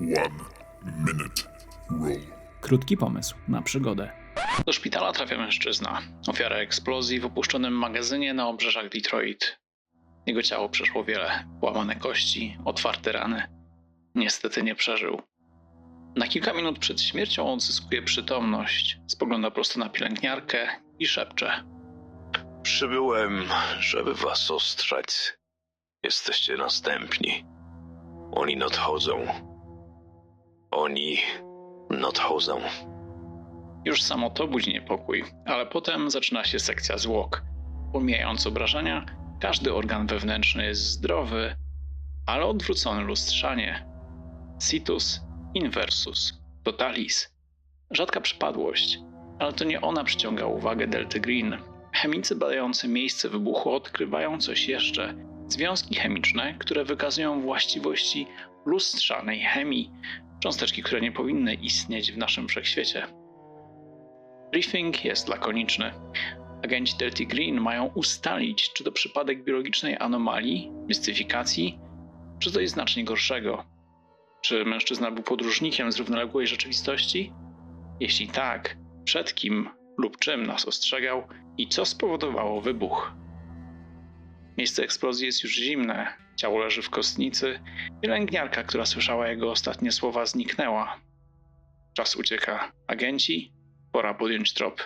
One minute rule. Krótki pomysł na przygodę. Do szpitala trafia mężczyzna, ofiara eksplozji w opuszczonym magazynie na obrzeżach Detroit. Jego ciało przeszło wiele, łamane kości, otwarte rany. Niestety nie przeżył. Na kilka minut przed śmiercią odzyskuje przytomność, spogląda prosto na pielęgniarkę i szepcze. Przybyłem, żeby was ostrzec. Jesteście następni. Oni nadchodzą. Oni nadchodzą. Już samo to budzi niepokój, ale potem zaczyna się sekcja zwłok. Pomijając obrażenia, każdy organ wewnętrzny jest zdrowy, ale odwrócony lustrzanie. Situs inversus totalis. Rzadka przypadłość, ale to nie ona przyciąga uwagę Delty Green. Chemicy badający miejsce wybuchu odkrywają coś jeszcze. Związki chemiczne, które wykazują właściwości lustrzanej chemii, cząsteczki, które nie powinny istnieć w naszym wszechświecie. Briefing jest lakoniczny. Agenci Delty Green mają ustalić, czy to przypadek biologicznej anomalii, mistyfikacji, czy coś znacznie gorszego. Czy mężczyzna był podróżnikiem z równoległej rzeczywistości? Jeśli tak, przed kim lub czym nas ostrzegał i co spowodowało wybuch? Miejsce eksplozji jest już zimne, ciało leży w kostnicy, pielęgniarka, która słyszała jego ostatnie słowa, zniknęła. Czas ucieka. Agenci Pora podjąć trop.